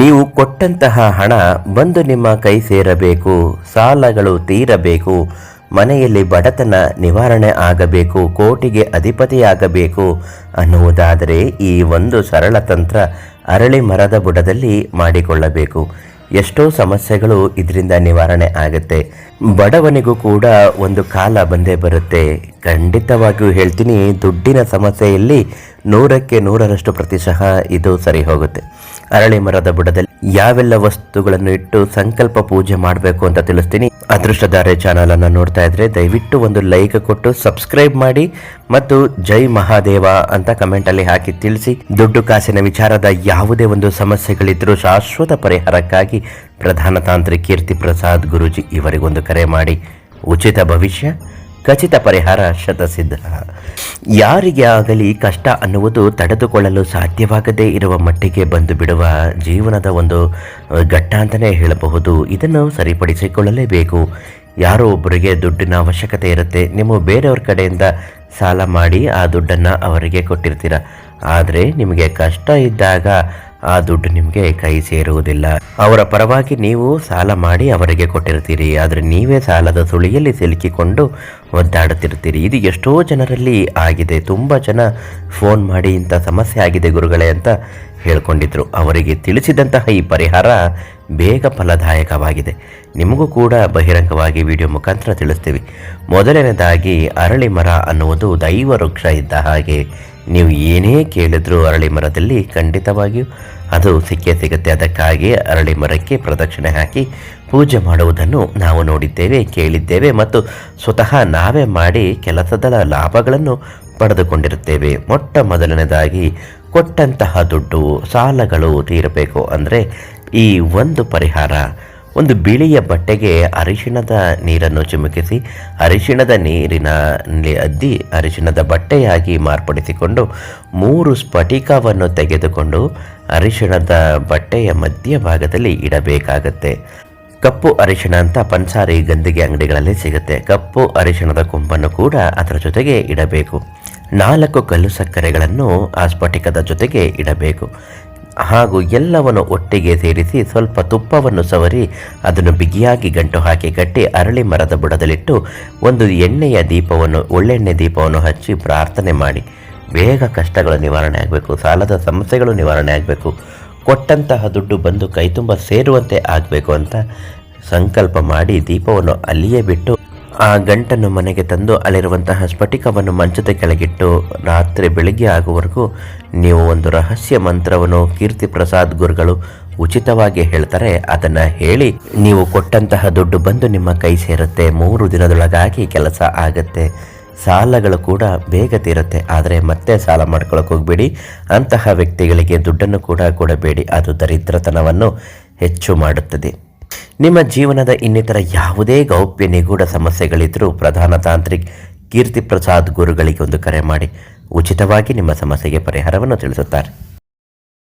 ನೀವು ಕೊಟ್ಟಂತಹ ಹಣ ಬಂದು ನಿಮ್ಮ ಕೈ ಸೇರಬೇಕು, ಸಾಲಗಳು ತೀರಬೇಕು, ಮನೆಯಲ್ಲಿ ಬಡತನ ನಿವಾರಣೆ ಆಗಬೇಕು, ಕೋಟಿಗೆ ಅಧಿಪತಿಯಾಗಬೇಕು ಅನ್ನುವುದಾದರೆ ಈ ಒಂದು ಸರಳ ತಂತ್ರ ಅರಳಿ ಮರದ ಬುಡದಲ್ಲಿ ಮಾಡಿಕೊಳ್ಳಬೇಕು. ಎಷ್ಟೋ ಸಮಸ್ಯೆಗಳು ಇದರಿಂದ ನಿವಾರಣೆ ಆಗುತ್ತೆ. ಬಡವನಿಗೂ ಕೂಡ ಒಂದು ಕಾಲ ಬಂದೇ ಬರುತ್ತೆ. ಖಂಡಿತವಾಗಿಯೂ ಹೇಳ್ತೀನಿ, ದುಡ್ಡಿನ ಸಮಸ್ಯೆಯಲ್ಲಿ ನೂರಕ್ಕೆ ನೂರರಷ್ಟು ಪ್ರತಿಶಃ ಇದು ಸರಿ ಹೋಗುತ್ತೆ. ಅರಳಿ ಮರದ ಬುಡದಲ್ಲಿ ಯಾವೆಲ್ಲ ವಸ್ತುಗಳನ್ನು ಇಟ್ಟು ಸಂಕಲ್ಪ ಪೂಜೆ ಮಾಡಬೇಕು ಅಂತ ತಿಳಿಸ್ತೀನಿ. ಅದೃಷ್ಟಧಾರೆ ಚಾನಲ್ ಅನ್ನು ನೋಡ್ತಾ ಇದ್ರೆ ದಯವಿಟ್ಟು ಒಂದು ಲೈಕ್ ಕೊಟ್ಟು ಸಬ್ಸ್ಕ್ರೈಬ್ ಮಾಡಿ ಮತ್ತು ಜೈ ಮಹಾದೇವ ಅಂತ ಕಮೆಂಟ್ ಅಲ್ಲಿ ಹಾಕಿ ತಿಳಿಸಿ. ದುಡ್ಡು ಕಾಸಿನ ವಿಚಾರದ ಯಾವುದೇ ಒಂದು ಸಮಸ್ಯೆಗಳಿದ್ರೂ ಶಾಶ್ವತ ಪರಿಹಾರಕ್ಕಾಗಿ ಪ್ರಧಾನ ತಾಂತ್ರಿ ಕೀರ್ತಿ ಪ್ರಸಾದ್ ಗುರುಜಿ ಇವರಿಗೊಂದು ಕರೆ ಮಾಡಿ. ಉಚಿತ ಭವಿಷ್ಯ, ಖಚಿತ ಪರಿಹಾರ ಶತಸಿದ್ಧ. ಯಾರಿಗೆ ಆಗಲಿ ಕಷ್ಟ ಅನ್ನುವುದು ತಡೆದುಕೊಳ್ಳಲು ಸಾಧ್ಯವಾಗದೇ ಇರುವ ಮಟ್ಟಿಗೆ ಬಂದು ಬಿಡುವ ಜೀವನದ ಒಂದು ಘಟ್ಟ ಅಂತಲೇ ಹೇಳಬಹುದು. ಇದನ್ನು ಸರಿಪಡಿಸಿಕೊಳ್ಳಲೇಬೇಕು. ಯಾರೋ ಒಬ್ಬರಿಗೆ ದುಡ್ಡಿನ ಅವಶ್ಯಕತೆ ಇರುತ್ತೆ. ನೀವು ಬೇರೆಯವ್ರ ಕಡೆಯಿಂದ ಸಾಲ ಮಾಡಿ ಆ ದುಡ್ಡನ್ನು ಅವರಿಗೆ ಕೊಟ್ಟಿರ್ತೀರ. ಆದರೆ ನಿಮಗೆ ಕಷ್ಟ ಇದ್ದಾಗ ಆ ದುಡ್ಡು ನಿಮಗೆ ಕೈ ಸೇರುವುದಿಲ್ಲ. ಅವರ ಪರವಾಗಿ ನೀವು ಸಾಲ ಮಾಡಿ ಅವರಿಗೆ ಕೊಟ್ಟಿರ್ತೀರಿ. ಆದರೆ ನೀವೇ ಸಾಲದ ಸುಳಿಯಲ್ಲಿ ಸಿಲುಕಿಕೊಂಡು ಒದ್ದಾಡುತ್ತಿರ್ತೀರಿ. ಇದು ಎಷ್ಟೋ ಜನರಲ್ಲಿ ಆಗಿದೆ. ತುಂಬ ಜನ ಫೋನ್ ಮಾಡಿ ಇಂಥ ಸಮಸ್ಯೆ ಆಗಿದೆ ಗುರುಗಳೇ ಅಂತ ಹೇಳ್ಕೊಂಡಿದ್ರು. ಅವರಿಗೆ ತಿಳಿಸಿದಂತಹ ಈ ಪರಿಹಾರ ಬೇಗ ಫಲದಾಯಕವಾಗಿದೆ. ನಿಮಗೂ ಕೂಡ ಬಹಿರಂಗವಾಗಿ ವಿಡಿಯೋ ಮುಖಾಂತರ ತಿಳಿಸ್ತೀವಿ. ಮೊದಲನೇದಾಗಿ ಅರಳಿ ಮರ ಅನ್ನುವುದು ದೈವ ವೃಕ್ಷ ಇದ್ದ ಹಾಗೆ ನೀವು ಏನೇ ಕೇಳಿದ್ರೂ ಅರಳಿ ಮರದಲ್ಲಿ ಖಂಡಿತವಾಗಿಯೂ ಅದು ಸಿಕ್ಕೇ ಸಿಗುತ್ತೆ. ಅದಕ್ಕಾಗಿ ಅರಳಿ ಮರಕ್ಕೆ ಪ್ರದಕ್ಷಿಣೆ ಹಾಕಿ ಪೂಜೆ ಮಾಡುವುದನ್ನು ನಾವು ನೋಡಿದ್ದೇವೆ, ಕೇಳಿದ್ದೇವೆ ಮತ್ತು ಸ್ವತಃ ನಾವೇ ಮಾಡಿ ಕೆಲಸದ ಲಾಭಗಳನ್ನು ಪಡೆದುಕೊಂಡಿರುತ್ತೇವೆ. ಮೊಟ್ಟ ಮೊದಲನೇದಾಗಿ ಕೊಟ್ಟಂತಹ ದುಡ್ಡು, ಸಾಲಗಳು ತೀರಬೇಕು ಅಂದರೆ ಈ ಒಂದು ಪರಿಹಾರ. ಒಂದು ಬಿಳಿಯ ಬಟ್ಟೆಗೆ ಅರಿಶಿಣದ ನೀರನ್ನು ಚಿಮುಕಿಸಿ, ಅರಿಶಿಣದ ನೀರಿನಲ್ಲಿ ಅದ್ದಿ ಅರಿಶಿಣದ ಬಟ್ಟೆಯಾಗಿ ಮಾರ್ಪಡಿಸಿಕೊಂಡು ಮೂರು ಸ್ಫಟಿಕವನ್ನು ತೆಗೆದುಕೊಂಡು ಅರಿಶಿಣದ ಬಟ್ಟೆಯ ಮಧ್ಯಭಾಗದಲ್ಲಿ ಇಡಬೇಕಾಗತ್ತೆ. ಕಪ್ಪು ಅರಿಶಿಣ ಅಂತ ಪನ್ಸಾರಿ ಗಂದಿಗೆ ಅಂಗಡಿಗಳಲ್ಲಿ ಸಿಗುತ್ತೆ. ಕಪ್ಪು ಅರಿಶಿಣದ ಕೊಂಬನ್ನು ಕೂಡ ಅದರ ಜೊತೆಗೆ ಇಡಬೇಕು. ನಾಲ್ಕು ಕಲ್ಲು ಸಕ್ಕರೆಗಳನ್ನು ಆ ಸ್ಫಟಿಕದ ಜೊತೆಗೆ ಇಡಬೇಕು. ಹಾಗೂ ಎಲ್ಲವನ್ನು ಒಟ್ಟಿಗೆ ಸೇರಿಸಿ ಸ್ವಲ್ಪ ತುಪ್ಪವನ್ನು ಸವರಿ ಅದನ್ನು ಬಿಗಿಯಾಗಿ ಗಂಟು ಹಾಕಿ ಕಟ್ಟಿ ಅರಳಿ ಮರದ ಬುಡದಲ್ಲಿಟ್ಟು ಒಂದು ಎಣ್ಣೆಯ ದೀಪವನ್ನು, ಒಳ್ಳೆಣ್ಣೆ ದೀಪವನ್ನು ಹಚ್ಚಿ ಪ್ರಾರ್ಥನೆ ಮಾಡಿ. ಬೇಗ ಕಷ್ಟಗಳು ನಿವಾರಣೆ ಆಗಬೇಕು, ಸಾಲದ ಸಮಸ್ಯೆಗಳು ನಿವಾರಣೆ ಆಗಬೇಕು. ಕೊಟ್ಟಂತಹ ದುಡ್ಡು ಬಂದು ಕೈ ತುಂಬ ಸೇರುವಂತೆ ಆಗಬೇಕು ಅಂತ ಸಂಕಲ್ಪ ಮಾಡಿ ದೀಪವನ್ನು ಅಲ್ಲಿಯೇ ಬಿಟ್ಟು ಆ ಗಂಟನ್ನು ಮನೆಗೆ ತಂದು ಅಲ್ಲಿರುವಂತಹ ಸ್ಫಟಿಕವನ್ನು ಮಂಚದ ಕೆಳಗಿಟ್ಟು ರಾತ್ರಿ ಬೆಳಿಗ್ಗೆ ಆಗುವವರೆಗೂ ನೀವು ಒಂದು ರಹಸ್ಯ ಮಂತ್ರವನ್ನು ಕೀರ್ತಿ ಪ್ರಸಾದ್ ಗುರುಗಳು ಉಚಿತವಾಗಿ ಹೇಳ್ತಾರೆ. ಅದನ್ನು ಹೇಳಿ ನೀವು ಕೊಟ್ಟಂತಹ ದುಡ್ಡು ಬಂದು ನಿಮ್ಮ ಕೈ ಸೇರುತ್ತೆ. ಮೂರು ದಿನದೊಳಗಾಗಿ ಕೆಲಸ ಆಗತ್ತೆ. ಸಾಲಗಳು ಕೂಡ ಬೇಗ ತೀರುತ್ತೆ. ಆದರೆ ಮತ್ತೆ ಸಾಲ ಮಾಡ್ಕೊಳ್ಳೋಕೆ ಹೋಗಬೇಡಿ. ಅಂತಹ ವ್ಯಕ್ತಿಗಳಿಗೆ ದುಡ್ಡನ್ನು ಕೂಡ ಕೊಡಬೇಡಿ. ಅದು ದರಿದ್ರತನವನ್ನು ಹೆಚ್ಚು ಮಾಡುತ್ತದೆ. ನಿಮ್ಮ ಜೀವನದ ಇನ್ನಿತರ ಯಾವುದೇ ಗೌಪ್ಯ ನಿಗೂಢ ಸಮಸ್ಯೆಗಳಿದ್ದರೂ ಪ್ರಧಾನ ತಾಂತ್ರಿಕ್ ಕೀರ್ತಿ ಪ್ರಸಾದ್ ಗುರುಗಳಿಗೆ ಒಂದು ಕರೆ ಮಾಡಿ, ಉಚಿತವಾಗಿ ನಿಮ್ಮ ಸಮಸ್ಯೆಗೆ ಪರಿಹಾರವನ್ನು ತಿಳಿಸುತ್ತಾರೆ.